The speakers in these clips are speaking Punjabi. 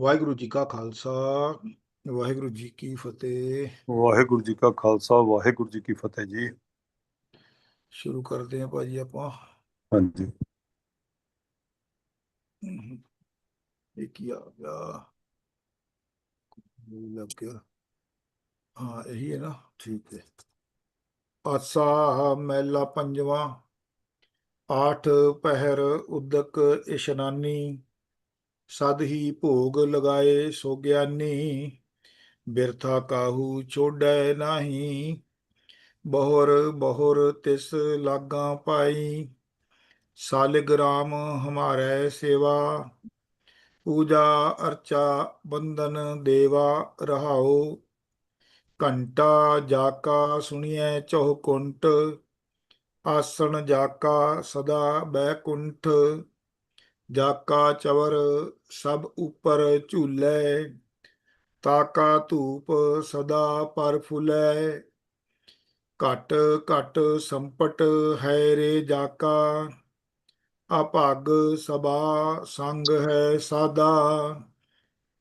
ਵਾਹਿਗੁਰੂ ਜੀ ਕਾ ਖਾਲਸਾ ਵਾਹਿਗੁਰੂ ਜੀ ਕੀ ਫਤਿਹ। ਵਾਹਿਗੁਰੂ ਜੀ ਕਾ ਖਾਲਸਾ ਵਾਹਿਗੁਰੂ ਜੀ ਕੀ ਫਤਿਹ ਜੀ। ਸ਼ੁਰੂ ਕਰਦੇ ਹਾਂ ਭਾਜੀ ਆਪਾਂ। ਹਾਂਜੀ। ਇਹ ਕੀ ਆ ਗਿਆ। ਲੱਗ ਗਿਆ। ਹਾਂ ਇਹੀ ਹੈ ਨਾ ਠੀਕ ਹੈ। ਆਸਾ ਮਹਿਲਾ ਪੰਜਵਾਂ ਆਠ ਪਹਿਰ ਉਦਕ ਇਸ਼ਨਾਨੀ ਸਦ ਹੀ ਭੋਗ ਲਗਾਏ ਸੋ ਗਿਆਨੀ, ਬਿਰਥਾ ਕਾਹੂ ਛੋੜੈ ਨਾਹੀ? ਬਹੁਰ ਬਹੁਰ ਤਿਸ ਲਾਗਾ ਪਾਈ, ਸਾਲਿਗ ਰਾਮ ਹਮਾਰੇ ਸੇਵਾ, ਪੂਜਾ ਅਰਚਾ ਬੰਦਨ ਦੇਵਾ ਰਹਾਓ ਘੰਟਾ ਜਾਕਾ ਸੁਣੀਐ ਚਹੁ ਕੁੰਟ ਆਸਣ ਜਾਕਾ ਸਦਾ ਬੈਕੁੰਠ ਜਾਕਾ ਚਵਰ ਸਭ ਉਪਰ ਝੂਲੇ, ਤਾਕਾ ਧੂਪ ਸਦਾ ਪਰ ਫੁਲੇ। ਘਟ ਘਟ ਸੰਪਟ ਹੈ ਰੇ ਜਾਕਾ, ਅਭਾਗ ਸਭਾ ਸੰਗ ਹੈ ਸਾਦਾ।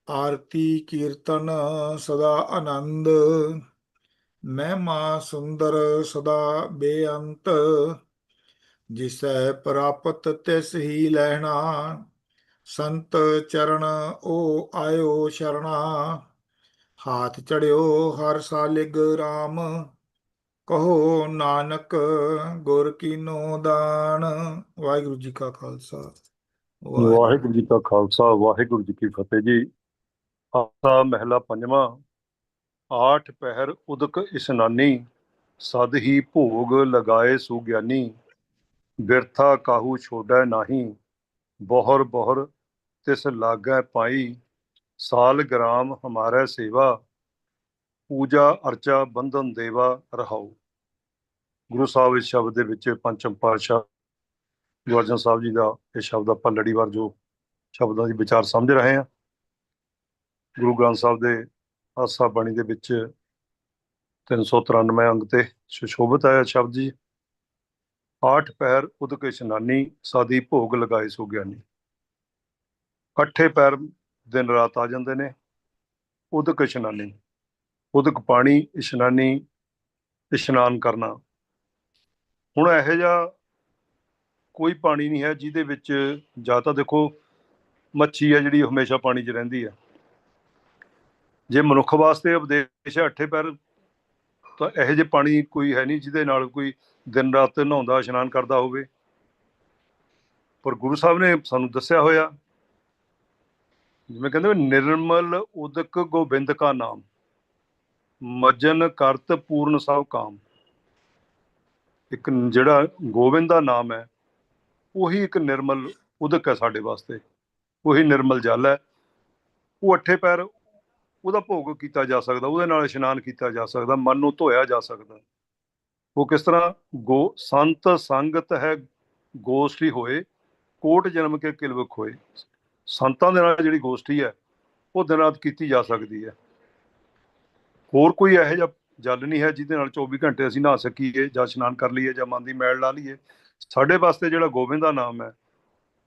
ਆਰਤੀ ਕੀਰਤਨ ਸਦਾ ਆਨੰਦ, ਮਹਿਮਾ ਸੁੰਦਰ ਸਦਾ ਬੇਅੰਤ। ਜਿਸੈ ਪ੍ਰਾਪਤ ਤਿਸ ਹੀ ਲੈਣਾ, ਸੰਤ ਚਰਨ ਉਹ ਆਇਓ ਸ਼ਰਣਾ। ਹਾਥ ਚੜਿਓ ਹਰ ਸਾਲਿਗ RAM ਕਹੋ ਨਾਨਕ ਗੁਰ ਕੀਨੋ ਦਾਨ। ਵਾਹਿਗੁਰੂ ਜੀ ਕਾ ਖਾਲਸਾ। ਵਾਹਿਗੁਰੂ ਜੀ ਕਾ ਖਾਲਸਾ, ਵਾਹਿਗੁਰੂ ਜੀ ਕੀ ਫਤਿਹ ਜੀ। ਆਸਾ ਮਹਿਲਾ ਪੰਜਵਾਂ, ਆਠ ਪਹਿਰ ਉਦਕ ਇਸ਼ਨਾਨੀ, ਸਦ ਹੀ ਭੋਗ ਲਗਾਏ ਸੁਗਿਆਨੀ। ਬਿਰਥਾ ਕਾਹੂ ਛੋੜੈ ਨਾਹੀ, ਬਹੁਰ ਬਹੁਰ ਤਿਸ ਲਾਗੈ ਪਾਈ, ਸਾਲ ਗ੍ਰਾਮ ਹਮਾਰੇ ਸੇਵਾ, ਪੂਜਾ ਅਰਚਾ ਬੰਧਨ ਦੇਵਾ ਰਹਾਉ। ਗੁਰੂ ਸਾਹਿਬ ਇਸ ਸ਼ਬਦ ਦੇ ਵਿੱਚ ਪੰਚਮ ਪਾਤਸ਼ਾਹ ਗੁਰੂ ਅਰਜਨ ਸਾਹਿਬ ਜੀ ਦਾ ਇਹ ਸ਼ਬਦ ਆਪਾਂ ਲੜੀਵਾਰ ਜੋ ਸ਼ਬਦਾਂ ਦੀ ਵਿਚਾਰ ਸਮਝ ਰਹੇ ਹਾਂ। ਗੁਰੂ ਗ੍ਰੰਥ ਸਾਹਿਬ ਦੇ ਆਸਾ ਬਾਣੀ ਦੇ ਵਿੱਚ 393 ਅੰਗ ਤੇ ਸੁਸ਼ੋਭਿਤ ਆਇਆ ਸ਼ਬਦ ਜੀ। ਆਠ ਪੈਰ ਉਦਕ ਇਸ਼ਨਾਨੀ ਸਾਦੀ ਭੋਗ ਲਗਾਏ ਸੋ ਗਿਆਨੀ। ਇਕੱਠੇ ਪੈਰ ਦਿਨ ਰਾਤ ਆ ਜਾਂਦੇ ਨੇ ਉਦਕ ਇਸ਼ਨਾਨੀ ਉਦਕ ਪਾਣੀ, ਇਸ਼ਨਾਨੀ, ਇਸ਼ਨਾਨ ਕਰਨਾ। ਹੁਣ ਇਹੋ ਜਿਹਾ ਕੋਈ ਪਾਣੀ ਨਹੀਂ ਹੈ ਜਿਹਦੇ ਵਿੱਚ ਜਾਂ ਤਾਂ ਦੇਖੋ ਮੱਛੀ ਹੈ ਜਿਹੜੀ ਹਮੇਸ਼ਾ ਪਾਣੀ 'ਚ ਰਹਿੰਦੀ ਹੈ ਜੇ ਮਨੁੱਖ ਵਾਸਤੇ ਉਪਦੇਸ਼ ਹੈ ਅੱਠੇ ਪੈਰ, ਤਾਂ ਇਹੋ ਜਿਹੇ ਪਾਣੀ ਕੋਈ ਹੈ ਨਹੀਂ ਜਿਹਦੇ ਨਾਲ ਕੋਈ ਦਿਨ ਰਾਤ ਨਹਾਉਂਦਾ, ਇਸ਼ਨਾਨ ਕਰਦਾ ਹੋਵੇ। ਪਰ ਗੁਰੂ ਸਾਹਿਬ ਨੇ ਸਾਨੂੰ ਦੱਸਿਆ ਹੋਇਆ, ਜਿਵੇਂ ਕਹਿੰਦੇ ਨਿਰਮਲ ਉਦਕ ਗੋਬਿੰਦ ਕਾ ਨਾਮ, ਮਜਨ ਕਰਤ ਪੂਰਨ ਸਭ ਕਾਮ। ਇੱਕ ਜਿਹੜਾ ਗੋਬਿੰਦ ਦਾ ਨਾਮ ਹੈ, ਉਹੀ ਇੱਕ ਨਿਰਮਲ ਉਦਕ ਹੈ ਸਾਡੇ ਵਾਸਤੇ। ਉਹੀ ਨਿਰਮਲ ਜਲ ਹੈ। ਉਹ ਅੱਠੇ ਪੈਰ ਉਹਦਾ ਭੋਗ ਕੀਤਾ ਜਾ ਸਕਦਾ, ਉਹਦੇ ਨਾਲ ਇਸ਼ਨਾਨ ਕੀਤਾ ਜਾ ਸਕਦਾ, ਮਨ ਨੂੰ ਧੋਇਆ ਜਾ ਸਕਦਾ। ਉਹ ਕਿਸ ਤਰ੍ਹਾਂ? ਗੋ, ਸੰਤ ਸੰਗਤ ਹੈ, ਗੋਸ਼ਟੀ ਹੋਏ, ਕੋਟ ਜਨਮ ਕੇ ਕਿਲਵਕ ਹੋਏ। ਸੰਤਾਂ ਦੇ ਨਾਲ ਜਿਹੜੀ ਗੋਸ਼ਟੀ ਹੈ, ਉਹ ਦਿਨ ਰਾਤ ਕੀਤੀ ਜਾ ਸਕਦੀ ਹੈ। ਹੋਰ ਕੋਈ ਇਹੋ ਜਿਹਾ ਜਲ ਨਹੀਂ ਹੈ ਜਿਹਦੇ ਨਾਲ 24 ਘੰਟੇ ਅਸੀਂ ਨਹਾ ਸਕੀਏ ਜਾਂ ਇਸ਼ਨਾਨ ਕਰ ਲਈਏ ਜਾਂ ਮਨ ਦੀ ਮੈਲ ਲਾ ਲਈਏ। ਸਾਡੇ ਵਾਸਤੇ ਜਿਹੜਾ ਗੋਬਿੰਦ ਦਾ ਨਾਮ ਹੈ,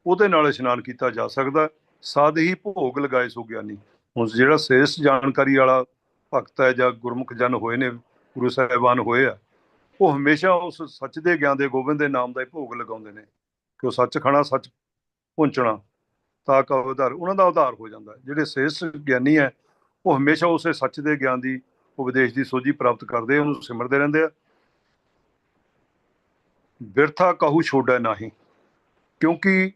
ਉਹਦੇ ਨਾਲ ਇਸ਼ਨਾਨ ਕੀਤਾ ਜਾ ਸਕਦਾ ਸਾਧ ਹੀ ਭੋਗ ਲਗਾਏ ਸੋ ਗਿਆਨੀ। ਹੁਣ ਜਿਹੜਾ ਸੇਸ ਜਾਣਕਾਰੀ ਵਾਲਾ ਭਗਤ ਹੈ ਜਾਂ ਗੁਰਮੁਖ ਜਨ ਹੋਏ ਨੇ, ਗੁਰੂ ਸਾਹਿਬਾਨ ਹੋਏ ਆ ਉਹ ਹਮੇਸ਼ਾ ਉਸ ਸੱਚ ਦੇ ਗਿਆਨ ਦੇ ਗੋਬਿੰਦ ਦੇ ਨਾਮ ਦਾ ਹੀ ਭੋਗ ਲਗਾਉਂਦੇ ਨੇ ਕਿ ਉਹ ਸੱਚ ਖਾਣਾ, ਸੱਚ ਪਹੁੰਚਣਾ ਤਾਂ ਕਾ ਉਧਾਰ, ਉਹਨਾਂ ਦਾ ਉਧਾਰ ਹੋ ਜਾਂਦਾ ਜਿਹੜੇ ਸੇਸ ਗਿਆਨੀ ਹੈ, ਉਹ ਹਮੇਸ਼ਾ ਉਸੇ ਸੱਚ ਦੇ ਗਿਆਨ ਦੀ ਉਪਦੇਸ਼ ਦੀ ਸੋਝੀ ਪ੍ਰਾਪਤ ਕਰਦੇ ਉਹਨੂੰ ਸਿਮਰਦੇ ਰਹਿੰਦੇ ਆ। ਬਿਰਥਾ ਕਹੂ ਛੋੜੈ ਨਹੀਂ। ਕਿਉਂਕਿ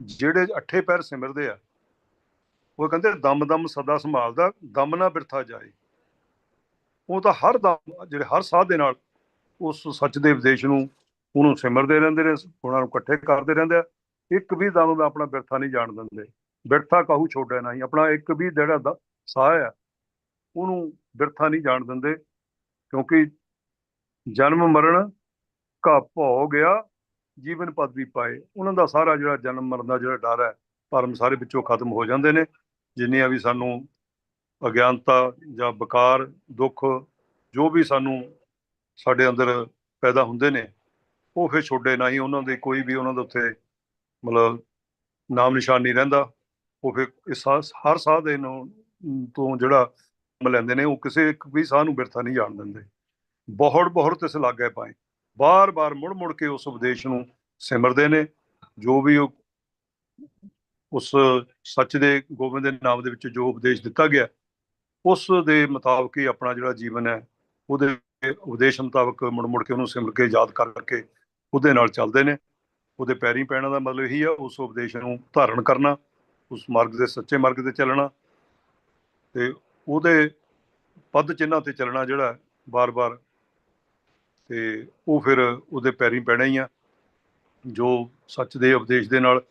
ਜਿਹੜੇ ਅੱਠੇ ਪੈਰ ਸਿਮਰਦੇ ਆ, ਉਹ ਕਹਿੰਦੇ ਦਮ ਦਮ ਸਦਾ ਸੰਭਾਲਦਾ, ਦਮ ਨਾ ਬਿਰਥਾ ਜਾਏ। ਉਹ ਤਾਂ ਹਰ ਦਮ, ਜਿਹੜੇ ਹਰ ਸਾਹ ਦੇ ਨਾਲ ਉਸ ਸੱਚ ਦੇ ਉਪਦੇਸ਼ ਨੂੰ ਉਹਨੂੰ ਸਿਮਰਦੇ ਰਹਿੰਦੇ ਨੇ ਉਹਨਾਂ ਨੂੰ ਇਕੱਠੇ ਕਰਦੇ ਰਹਿੰਦੇ ਆ। ਇੱਕ ਵੀ ਦਮ ਦਾ ਆਪਣਾ ਬਿਰਥਾ ਨਹੀਂ ਜਾਣ ਦਿੰਦੇ। ਬਿਰਥਾ ਕਹੂ ਛੋੜੈ ਨਹੀਂ। ਆਪਣਾ ਇੱਕ ਵੀ ਜਿਹੜਾ ਦ- ਸਾਹ ਆ, ਉਹਨੂੰ ਬਿਰਥਾ ਨਹੀਂ ਜਾਣ ਦਿੰਦੇ, ਕਿਉਂਕਿ ਜਨਮ ਮਰਨ ਕਾ ਭੋ ਗਿਆ, ਜੀਵਨ ਪਦਵੀ ਪਾਏ। ਉਹਨਾਂ ਦਾ ਸਾਰਾ ਜਿਹੜਾ ਜਨਮ ਮਰਨ ਦਾ ਜਿਹੜਾ ਡਰ ਹੈ ਭਰਮ ਸਾਰੇ ਵਿੱਚੋਂ ਖਤਮ ਹੋ ਜਾਂਦੇ ਨੇ। ਜਿੰਨੀਆਂ ਵੀ ਸਾਨੂੰ ਅਗਿਆਨਤਾ ਜਾਂ ਬਕਾਰ ਦੁੱਖ, ਜੋ ਵੀ ਸਾਨੂੰ ਸਾਡੇ ਅੰਦਰ ਪੈਦਾ ਹੁੰਦੇ ਨੇ, ਉਹ ਫਿਰ ਛੋਡੇ ਨਹੀਂ ਉਹਨਾਂ ਦੇ ਕੋਈ ਵੀ ਉਹਨਾਂ ਦੇ ਉੱਤੇ ਮਤਲਬ ਨਾਮ ਨਿਸ਼ਾਨ ਨਹੀਂ ਰਹਿੰਦਾ। ਉਹ ਫਿਰ ਇਸ ਹਰ ਸਾਹ ਦੇ ਨੂੰ, ਤੋਂ ਜਿਹੜਾ ਲੈਂਦੇ ਨੇ, ਉਹ ਕਿਸੇ ਇੱਕ ਵੀ ਸਾਹ ਨੂੰ ਬਿਰਥਾ ਨਹੀਂ ਜਾਣ ਦਿੰਦੇ। ਬਹੁਤ ਬਹੁਤ ਤਿਸ ਲਾਗੇ ਪਾਏ। ਬਾਰ-ਬਾਰ ਮੁੜ-ਮੁੜ ਕੇ ਉਸ ਉਪਦੇਸ਼ ਨੂੰ ਸਿਮਰਦੇ ਨੇ, ਜੋ ਵੀ ਉਹ ਉਸ ਸੱਚ ਦੇ, ਗੋਬਿੰਦ ਦੇ ਨਾਮ ਦੇ ਵਿੱਚ ਜੋ ਉਪਦੇਸ਼ ਦਿੱਤਾ ਗਿਆ, ਉਸ ਦੇ ਮੁਤਾਬਕ ਹੀ ਆਪਣਾ ਜਿਹੜਾ ਜੀਵਨ ਹੈ, ਉਹਦੇ ਉਪਦੇਸ਼ ਮੁਤਾਬਕ ਮੁੜ-ਮੁੜ ਕੇ ਉਹਨੂੰ ਸਿਮਰ ਕੇ ਯਾਦ ਕਰਕੇ ਉਹਦੇ ਨਾਲ ਚੱਲਦੇ ਨੇ। ਉਹਦੇ ਪੈਰੀਂ ਪੈਣਾ ਦਾ ਮਤਲਬ ਇਹੀ ਆ, ਉਸ ਉਪਦੇਸ਼ ਨੂੰ ਧਾਰਨ ਕਰਨਾ, ਉਸ ਮਾਰਗ ਦੇ ਸੱਚੇ ਮਾਰਗ ਤੇ ਚੱਲਣਾ ਤੇ ਉਹਦੇ ਪਦ ਚਿੰਨ੍ਹਾਂ ਤੇ ਚੱਲਣਾ ਜਿਹੜਾ ਬਾਰ-ਬਾਰ ਤੇ ਉਹ ਫਿਰ ਉਹਦੇ ਪੈਰੀਂ ਪੈਣਾ ਹੀ ਆ, ਜੋ ਸੱਚ ਦੇ ਉਪਦੇਸ਼ ਦੇ ਨਾਲ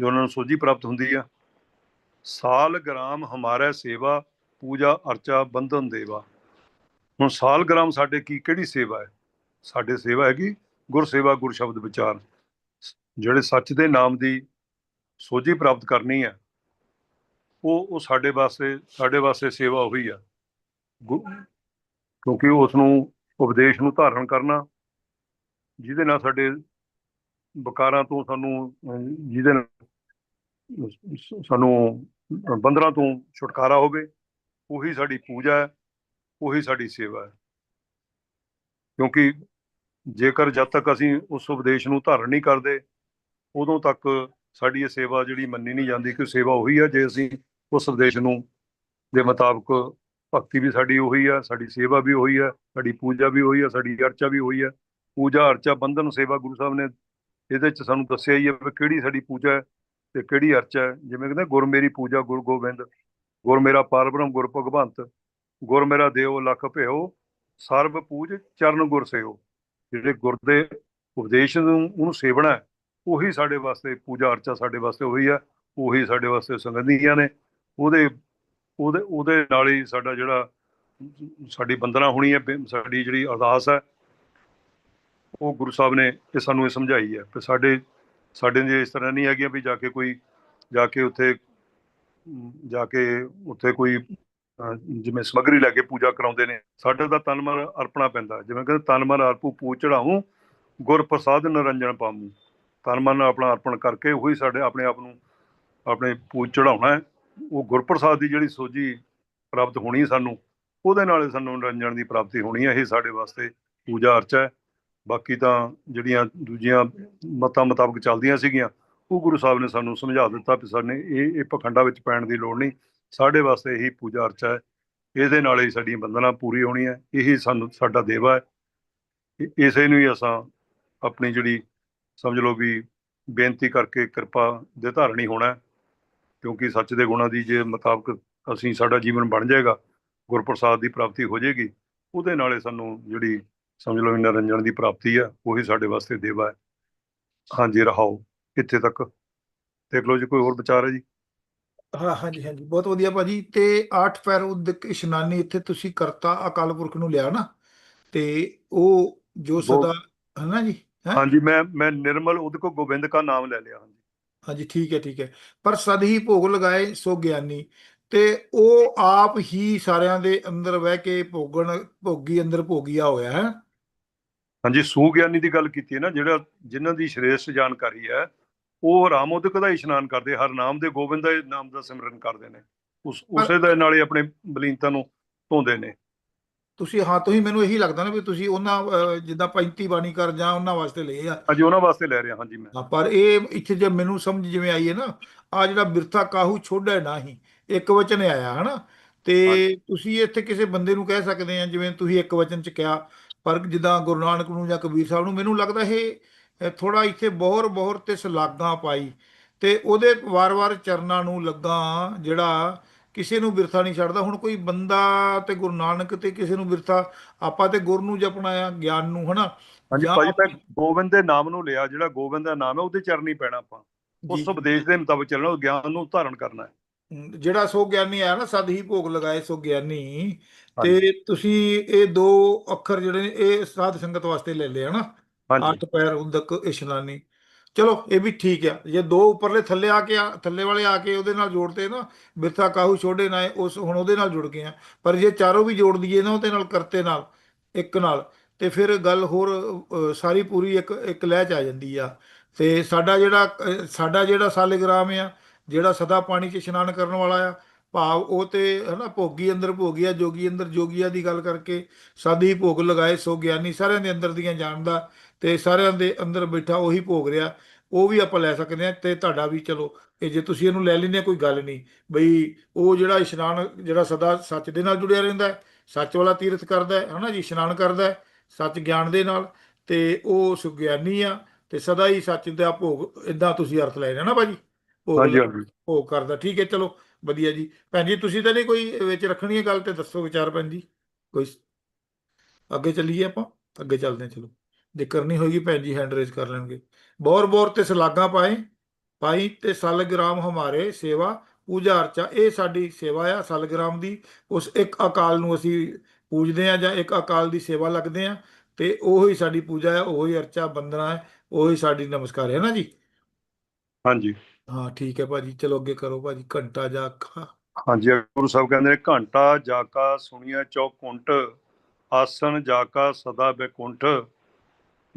ਜੋ ਉਹਨਾਂ ਨੂੰ ਸੋਝੀ ਪ੍ਰਾਪਤ ਹੁੰਦੀ ਆ। ਸਾਲ ਗ੍ਰਾਮ ਹਮਾਰਾ ਸੇਵਾ, ਪੂਜਾ ਅਰਚਾ ਬੰਧਨ ਦੇਵਾ। ਹੁਣ ਸਾਲ ਗ੍ਰਾਮ ਸਾਡੇ ਕੀ, ਕਿਹੜੀ ਸੇਵਾ ਹੈ? ਸਾਡੇ ਸੇਵਾ ਹੈਗੀ ਗੁਰ ਸੇਵਾ ਗੁਰ ਸ਼ਬਦ ਵਿਚਾਰ। ਜਿਹੜੇ ਸੱਚ ਦੇ ਨਾਮ ਦੀ ਸੋਝੀ ਪ੍ਰਾਪਤ ਕਰਨੀ ਹੈ, ਉਹ ਉਹ ਸਾਡੇ ਵਾਸਤੇ ਸਾਡੇ ਵਾਸਤੇ ਸੇਵਾ ਉਹੀ ਆ। ਗੁ- ਕਿਉਂਕਿ ਉਸ ਨੂੰ ਉਪਦੇਸ਼ ਨੂੰ ਧਾਰਨ ਕਰਨਾ, ਜਿਹਦੇ ਨਾਲ ਸਾਡੇ ਵਿਕਾਰਾਂ ਤੋਂ ਸਾਨੂੰ, ਜਿਹਦੇ ਨਾਲ ਸਾਨੂੰ ਬੰਦਰਾਂ ਤੋਂ ਛੁਟਕਾਰਾ ਹੋਵੇ, ਉਹੀ ਸਾਡੀ ਪੂਜਾ ਹੈ। ਉਹੀ ਸਾਡੀ ਸੇਵਾ ਹੈ। ਕਿਉਂਕਿ ਜੇਕਰ ਜਦ ਤੱਕ ਅਸੀਂ ਉਸ ਉਪਦੇਸ਼ ਨੂੰ ਧਾਰਨ ਨਹੀਂ ਕਰਦੇ, ਉਦੋਂ ਤੱਕ ਸਾਡੀ ਇਹ ਸੇਵਾ ਜਿਹੜੀ ਮੰਨੀ ਨਹੀਂ ਜਾਂਦੀ, ਕਿ ਸੇਵਾ ਉਹੀ ਹੈ, ਜੇ ਅਸੀਂ ਉਸ ਉਪਦੇਸ਼ ਨੂੰ ਦੇ ਮੁਤਾਬਕ ਭਗਤੀ ਵੀ ਸਾਡੀ ਉਹੀ ਹੈ, ਸਾਡੀ ਸੇਵਾ ਵੀ ਉਹੀ ਹੈ, ਸਾਡੀ ਪੂਜਾ ਵੀ ਉਹੀ ਹੈ, ਸਾਡੀ ਅਰਚਾ ਵੀ ਉਹੀ ਹੈ। ਪੂਜਾ, ਅਰਚਾ, ਬੰਧਨ ਸੇਵਾ ਗੁਰੂ ਸਾਹਿਬ ਨੇ ਇਹਦੇ ਚ ਸਾਨੂੰ ਦੱਸਿਆ ਹੀ ਹੈ ਵੀ ਕਿਹੜੀ ਸਾਡੀ ਪੂਜਾ ਹੈ ਤੇ ਕਿਹੜੀ ਅਰਚਾ ਹੈ। ਜਿਵੇਂ ਕਹਿੰਦੇ ਗੁਰ ਮੇਰੀ ਪੂਜਾ ਗੁਰ ਗੋਬਿੰਦ, ਗੁਰ ਮੇਰਾ ਪਾਰਬ੍ਰਹਮ, ਗੁਰ ਭਗਵੰਤ ਗੁਰ ਮੇਰਾ ਦੇਵ, ਲਖ ਭਿਓ, ਸਰਬ ਪੂਜ ਚਰਨ ਗੁਰ ਸੇਓ। ਜਿਹੜੇ ਗੁਰ ਦੇ ਉਪਦੇਸ਼ ਨੂੰ, ਉਹਨੂੰ ਸੇਵਣਾ ਉਹੀ ਸਾਡੇ ਵਾਸਤੇ ਪੂਜਾ ਅਰਚਾ ਸਾਡੇ ਵਾਸਤੇ ਉਹੀ ਹੈ, ਉਹੀ ਸਾਡੇ ਵਾਸਤੇ ਸੰਗਤੀਆਂ ਨੇ। ਉਹਦੇ ਉਹਦੇ ਉਹਦੇ ਨਾਲ ਹੀ ਸਾਡਾ ਜਿਹੜਾ ਸਾਡੀ ਬੰਦਨਾ ਹੋਣੀ ਹੈ ਸਾਡੀ ਜਿਹੜੀ ਅਰਦਾਸ ਹੈ, ਉਹ ਗੁਰੂ ਸਾਹਿਬ ਨੇ ਇਹ ਸਾਨੂੰ ਇਹ ਸਮਝਾਈ ਹੈ। ਕਿ ਸਾਡੇ ਸਾਡੇ ਜੇ ਇਸ ਤਰ੍ਹਾਂ ਨਹੀਂ ਹੈਗੀਆਂ ਵੀ ਜਾ ਕੇ ਕੋਈ, ਜਾ ਕੇ ਉੱਥੇ, ਜਾ ਕੇ ਉੱਥੇ ਕੋਈ ਜਿਵੇਂ ਸਮਗਰੀ ਲੈ ਕੇ ਪੂਜਾ ਕਰਾਉਂਦੇ ਨੇ, ਸਾਡੇ ਦਾ ਤਨ ਮਨ ਅਰਪਣਾ ਪੈਂਦਾ। ਜਿਵੇਂ ਕਹਿੰਦੇ, ਤਨ ਮਨ ਅਰਪੂ ਪੂਜ ਚੜਾਉਂ ਗੁਰ ਪ੍ਰਸਾਦ ਨਿਰੰਜਨ ਪਾਮੂ ਤਨ ਮਨ ਆਪਣਾ ਅਰਪਣ ਕਰਕੇ ਉਹੀ ਸਾਡੇ ਆਪਣੇ ਆਪ ਨੂੰ ਆਪਣੇ ਪੂਜ ਚੜਾਉਣਾ ਹੈ। ਉਹ ਗੁਰਪ੍ਰਸਾਦ ਦੀ ਜਿਹੜੀ ਸੋਝੀ ਪ੍ਰਾਪਤ ਹੋਣੀ ਸਾਨੂੰ, ਉਹਦੇ ਨਾਲ ਹੀ ਸਾਨੂੰ ਨਿਰੰਜਨ ਦੀ ਪ੍ਰਾਪਤੀ ਹੋਣੀ ਹੈ। ਇਹ ਸਾਡੇ ਵਾਸਤੇ ਪੂਜਾ ਅਰਚਾ ਹੈ। ਬਾਕੀ ਤਾਂ ਜਿਹੜੀਆਂ ਦੂਜੀਆਂ ਮਤਾਂ ਮੁਤਾਬਕ ਚੱਲਦੀਆਂ ਸੀਗੀਆਂ, ਉਹ ਗੁਰੂ ਸਾਹਿਬ ਨੇ ਸਾਨੂੰ ਸਮਝਾ ਦਿੱਤਾ ਕਿ ਸਾਡੇ ਇਹ ਇਹ ਪਖੰਡਾਂ ਵਿੱਚ ਪੈਣ ਦੀ ਲੋੜ ਨਹੀਂ। ਸਾਡੇ ਵਾਸਤੇ ਇਹੀ ਪੂਜਾ ਅਰਚਾ ਹੈ। ਇਹਦੇ ਨਾਲ ਹੀ ਸਾਡੀਆਂ ਬੰਦਨਾ ਪੂਰੀ ਹੋਣੀ ਹੈ। ਇਹੀ ਸਾਨੂੰ, ਸਾਡਾ ਦੇਵਾ ਹੈ। ਇਸੇ ਨੂੰ ਹੀ ਅਸਾਂ ਆਪਣੀ ਜਿਹੜੀ ਸਮਝ ਲਓ ਵੀ ਬੇਨਤੀ ਕਰਕੇ ਕਿਰਪਾ ਦੇ ਧਾਰਣੀ ਹੋਣਾ ਕਿਉਂਕਿ ਸੱਚ ਦੇ ਗੁਣਾਂ ਦੀ ਜੇ ਮੁਤਾਬਕ ਅਸੀਂ ਸਾਡਾ ਜੀਵਨ ਬਣ ਜਾਏਗਾ, ਗੁਰਪ੍ਰਸਾਦ ਦੀ ਪ੍ਰਾਪਤੀ ਹੋ ਜਾਏਗੀ, ਉਹਦੇ ਨਾਲੇ ਸਾਨੂੰ ਜਿਹੜੀ ਸਮਝ ਲਓ ਵੀ ਨਿਰੰਜਨ ਦੀ ਪ੍ਰਾਪਤੀ ਆ ਉਹੀ ਸਾਡੇ ਵਾਸਤੇ ਦੇਵਾ ਹੈ। ਹਾਂਜੀ, ਰਹਾਓ। ਇੱਥੇ ਤੱਕ। ਦੇਖ ਲਓ ਜੀ, ਕੋਈ ਹੋਰ ਵਿਚਾਰ ਹੈ ਜੀ? ਹਾਂ ਹਾਂਜੀ ਹਾਂਜੀ। ਬਹੁਤ ਵਧੀਆ ਭਾਜੀ। ਤੇ ਆਠ ਪੈਰ ਉਦਕ ਇਸ਼ਨਾਨੀ ਇੱਥੇ ਤੁਸੀਂ ਕਰਤਾ ਅਕਾਲ ਪੁਰਖ ਨੂੰ ਲਿਆ ਨਾ। ਤੇ ਉਹ ਜੋ ਸਦਾ ਹਨਾ ਜੀ? ਹੈਂ? ਹਾਂਜੀ ਮੈਂ ਮੈਂ ਨਿਰਮਲ ਉਦਕ ਗੋਬਿੰਦ ਦਾ ਨਾਮ ਲੈ ਲਿਆ ਹਾਂਜੀ। ਹਾਂਜੀ ਠੀਕ ਹੈ ਠੀਕ ਹੈ। ਪਰ ਸਦ ਹੀ ਭੋਗ ਲਗਾਏ ਸੋ ਗਿਆਨੀ। ਤੇ ਉਹ ਆਪ ਹੀ ਸਾਰਿਆਂ ਦੇ ਅੰਦਰ ਬਹਿ ਕੇ ਭੋਗਣ ਭੋਗੀ ਅੰਦਰ ਭੋਗੀਆ ਹੋਇਆ ਹੈ? ਹਾਂਜੀ ਸੂਗਿਆਨੀ ਦੀ ਗੱਲ ਕੀਤੀ ਹੈ ਨਾ ਜਿਹੜਾ ਜਿਨ੍ਹਾਂ ਦੀ ਸ਼੍ਰੇਸ਼ਟ ਜਾਣਕਾਰੀ ਹੈ ਉਹ ਰਾਮ ਉਦਕ ਦਾ ਇਸ਼ਨਾਨ ਕਰਦੇ ਹਰ ਨਾਮ ਦੇ ਗੋਬਿੰਦ ਦੇ ਨਾਮ ਦਾ ਸਿਮਰਨ ਕਰਦੇ ਨੇ। ਉਸ ਉਸੇ ਦੇ ਨਾਲ ਹੀ ਆਪਣੇ ਬਲੀਨਤਾ ਨੂੰ ਧੋਂਦੇ ਨੇ। ਤੁਸੀਂ ਹਾਂ ਤੁਸੀਂ ਮੈਨੂੰ ਇਹੀ ਲੱਗਦਾ ਨਾ ਵੀ ਤੁਸੀਂ ਉਹਨਾਂ ਜਿੱਦਾਂ 35 ਬਾਣੀ ਕਰ ਜਾਂ ਉਹਨਾਂ ਵਾਸਤੇ ਲਏ ਆ। ਹਾਂਜੀ ਉਹਨਾਂ ਵਾਸਤੇ ਲੈ ਰਿਹਾ ਹਾਂਜੀ ਮੈਂ। ਹਾਂ, ਪਰ ਇਹ ਇੱਥੇ ਜੇ ਮੈਨੂੰ ਸਮਝ ਜਿਵੇਂ ਆਈ ਹੈ ਨਾ ਆ ਜਿਹੜਾ ਬਿਰਥਾ ਕਾਹੂ ਛੋੜੈ ਨਾਹੀ ਇੱਕ ਵਚਨ ਆਇਆ ਹਨਾ? ਤੇ। ਤੁਸੀਂ ਇੱਥੇ ਕਿਸੇ ਬੰਦੇ ਨੂੰ ਕਹਿ ਸਕਦੇ ਆ ਜਿਵੇਂ ਤੁਸੀਂ ਇੱਕ ਵਚਨ ਚ ਕਿਹਾ ਪਰ ਜਿੱਦਾਂ ਗੁਰੂ ਨਾਨਕ ਨੂੰ ਜਾਂ ਕਬੀਰ ਸਾਹਿਬ ਨੂੰ ਮੈਨੂੰ ਲੱਗਦਾ ਇਹ ਥੋੜਾ ਇੱਥੇ ਬੋਹਰ ਬੋਹਰ ਤੇ ਸਲਾਗਾ ਪਾਈ ਤੇ ਉਹਦੇ ਵਾਰ-ਵਾਰ ਚਰਨਾਂ ਨੂੰ ਲੱਗਾ ਜਿਹੜਾ ਕਿਸੇ ਨੂੰ ਬਿਰਥਾ ਨਹੀਂ ਛੱਡਦਾ। ਹੁਣ ਕੋਈ ਬੰਦਾ ਤੇ ਗੁਰੂ ਨਾਨਕ ਤੇ ਕਿਸੇ ਨੂੰ ਬਿਰਥਾ ਆਪਾਂ ਤੇ ਗੁਰ ਨੂੰ ਜਪਣਾ ਆ ਗਿਆਨ ਨੂੰ ਹਨਾ? ਹਾਂਜੀ ਜਾਂ ਭਾਜੀ ਮੈਂ ਗੋਬਿੰਦ ਦੇ ਨਾਮ ਨੂੰ ਲਿਆ ਜਿਹੜਾ ਗੋਬਿੰਦ ਦਾ ਨਾਮ ਹੈ ਉਹਦੇ ਚਰਨੀ ਪੈਣਾ ਆਪਾਂ। ਉਸ। ਉਪਦੇਸ਼ ਦੇ ਮੁਤਾਬਕ ਚੱਲਣਾ ਉਹ ਗਿਆਨ ਨੂੰ ਧਾਰਨ ਕਰਨਾ ਹੈ। ਜਿਹੜਾ ਸੋ ਗਿਆਨੀ ਆਇਆ ਨਾ ਸਦ ਹੀ ਭੋਗ ਲਗਾਏ ਸੋ ਗਿਆਨੀ। ਤੇ ਤੁਸੀਂ ਇਹ ਦੋ ਅੱਖਰ ਜਿਹੜੇ ਨੇ ਇਹ ਸਾਧ ਸੰਗਤ ਵਾਸਤੇ ਲੈ ਲਏ ਹਨਾ? ਹਾਂਜੀ। ਅੱਠ ਪੈਰ ਉਦਕ ਇਸ਼ਨਾਨੀ। ਚਲੋ ਇਹ ਵੀ ਠੀਕ ਆ। ਜੇ ਦੋ ਉੱਪਰਲੇ ਥੱਲੇ ਆ ਕੇ ਆ- ਥੱਲੇ ਵਾਲੇ ਆ ਕੇ ਉਹਦੇ ਨਾਲ ਜੋੜਦੇ ਨਾ ਬਿਰਥਾ ਕਾਹੂ ਛੋੜੇ ਨਾ ਉਸ ਹੁਣ ਉਹਦੇ ਨਾਲ ਜੁੜ ਗਏ ਆ ਪਰ ਜੇ ਚਾਰੋਂ ਵੀ ਜੋੜ ਦਈਏ ਨਾ ਉਹਦੇ ਨਾਲ ਕਰਤੇ ਨਾਲ ਇੱਕ ਨਾਲ ਤੇ ਫਿਰ ਗੱਲ ਹੋਰ ਅ, ਸਾਰੀ ਪੂਰੀ ਇੱਕ ਇੱਕ ਲਹਿ ਚ ਆ ਜਾਂਦੀ ਆ। ਤੇ ਸਾਡਾ ਜਿਹੜਾ ਅ, ਸਾਡਾ ਜਿਹੜਾ ਸਾਲਿਗਰਾਮ ਆ ਜਿਹੜਾ ਸਦਾ ਪਾਣੀ 'ਚ ਇਸ਼ਨਾਨ ਕਰਨ ਵਾਲਾ ਆ ਭਾਵ ਉਹ ਤੇ ਹਨਾ ਭੋਗੀ ਅੰਦਰ ਭੋਗੀਆ ਜੋਗੀ ਅੰਦਰ ਜੋਗੀਆ ਦੀ ਗੱਲ ਕਰਕੇ ਸਾਦੀ ਭੋਗ ਲਗਾਏ ਸੋ ਗਿਆਨੀ ਸਾਰਿਆਂ ਦੇ ਅੰਦਰ ਦੀਆਂ ਜਾਣਦਾ। ਤੇ ਸਾਰਿਆਂ ਦੇ ਅੰਦਰ ਬੈਠਾ ਉਹੀ ਭੋਗ ਰਿਹਾ ਉਹ ਵੀ ਆਪਾਂ ਲੈ ਸਕਦੇ ਹਾਂ ਤੇ ਤੁਹਾਡਾ ਵੀ ਚਲੋ ਇਹ ਜੇ ਤੁਸੀਂ ਇਹਨੂੰ ਲੈ ਲੈਂਦੇ ਕੋਈ ਗੱਲ ਨਹੀਂ ਬਈ ਉਹ ਜਿਹੜਾ ਇਸ਼ਨਾਨ ਜਿਹੜਾ ਸਦਾ ਸੱਚ ਦੇ ਨਾਲ ਜੁੜਿਆ ਰਹਿੰਦਾ ਸੱਚ ਵਾਲਾ ਤੀਰਥ ਕਰਦਾ ਹੈ ਹਨਾ ਜੀ ਇਸ਼ਨਾਨ ਕਰਦਾ ਹੈ ਸੱਚ ਗਿਆਨ ਦੇ ਨਾਲ ਤੇ ਉਹ ਸੁਗਿਆਨੀ ਆ ਤੇ ਸਦਾ ਹੀ ਸੱਚ ਦਾ ਭੋਗ ਇਦਾਂ ਤੁਸੀਂ ਅਰਥ ਲੈ ਰਹੇ ਨਾ ਭਾਜੀ? ਹਾਂਜੀ ਹਾਂਜੀ। ਭੋਗ ਕਰਦਾ ਠੀਕ ਹੈ ਚਲੋ ਵਧੀਆ ਜੀ। ਭੈਣ ਜੀ ਤੁਸੀਂ ਤਾਂ ਨਹੀਂ ਕੋਈ ਵਿੱਚ ਰੱਖਣੀ ਹੈ ਗੱਲ ਤੇ ਦੱਸੋ ਵਿਚਾਰ ਭੈਣ ਜੀ ਕੋਈ ਅੱਗੇ ਚੱਲੀਏ ਆਪਾਂ? ਅੱਗੇ ਚੱਲਦੇ ਹਾਂ ਚਲੋ। ਜੇ ਕਰਨੀ ਹੋਏਗੀ ਭੈਣ ਜੀ ਹੈਂਡ ਰੇਜ਼ ਕਰ ਲੈਣਗੇ। ਬੌਰ ਬੌਰ ਤੇ ਸਲਾਗਾ ਪਾਏ ਪਾਈ ਤੇ ਸਲਗ੍ਰਾਮ ਹਮਾਰੇ ਸੇਵਾ ਪੂਜਾ ਅਰਚਾ ਇਹ ਸਾਡੀ ਸੇਵਾ ਆ ਸਲਗ੍ਰਾਮ ਦੀ। ਉਸ ਇੱਕ ਅਕਾਲ ਨੂੰ ਅਸੀਂ ਪੂਜਦੇ ਆ ਜਾਂ ਇੱਕ ਅਕਾਲ ਦੀ ਸੇਵਾ ਲੱਗਦੇ ਆ ਤੇ ਉਹੀ ਸਾਡੀ ਪੂਜਾ ਹੈ ਉਹੀ ਅਰਚਾ ਬੰਦਨਾ ਹੈ ਉਹੀ ਸਾਡੀ ਨਮਸਕਾਰ ਹੈ ਨਾ ਜੀ? ਹਾਂਜੀ। ਹਾਂ ਠੀਕ ਹੈ ਭਾਜੀ ਚਲੋ ਅੱਗੇ ਕਰੋ ਭਾਜੀ ਘੰਟਾ ਜਾ ਅੱਖਾਂ। ਹਾਂਜੀ ਗੁਰੂ ਸਾਹਿਬ ਕਹਿੰਦੇ ਨੇ ਘੰਟਾ ਜਾਕਾ ਸੁਣੀਐ ਚੌਕੁੰਟ ਆਸਣ ਜਾਕਾ ਸਦਾ ਬੈਕੁੰਠ।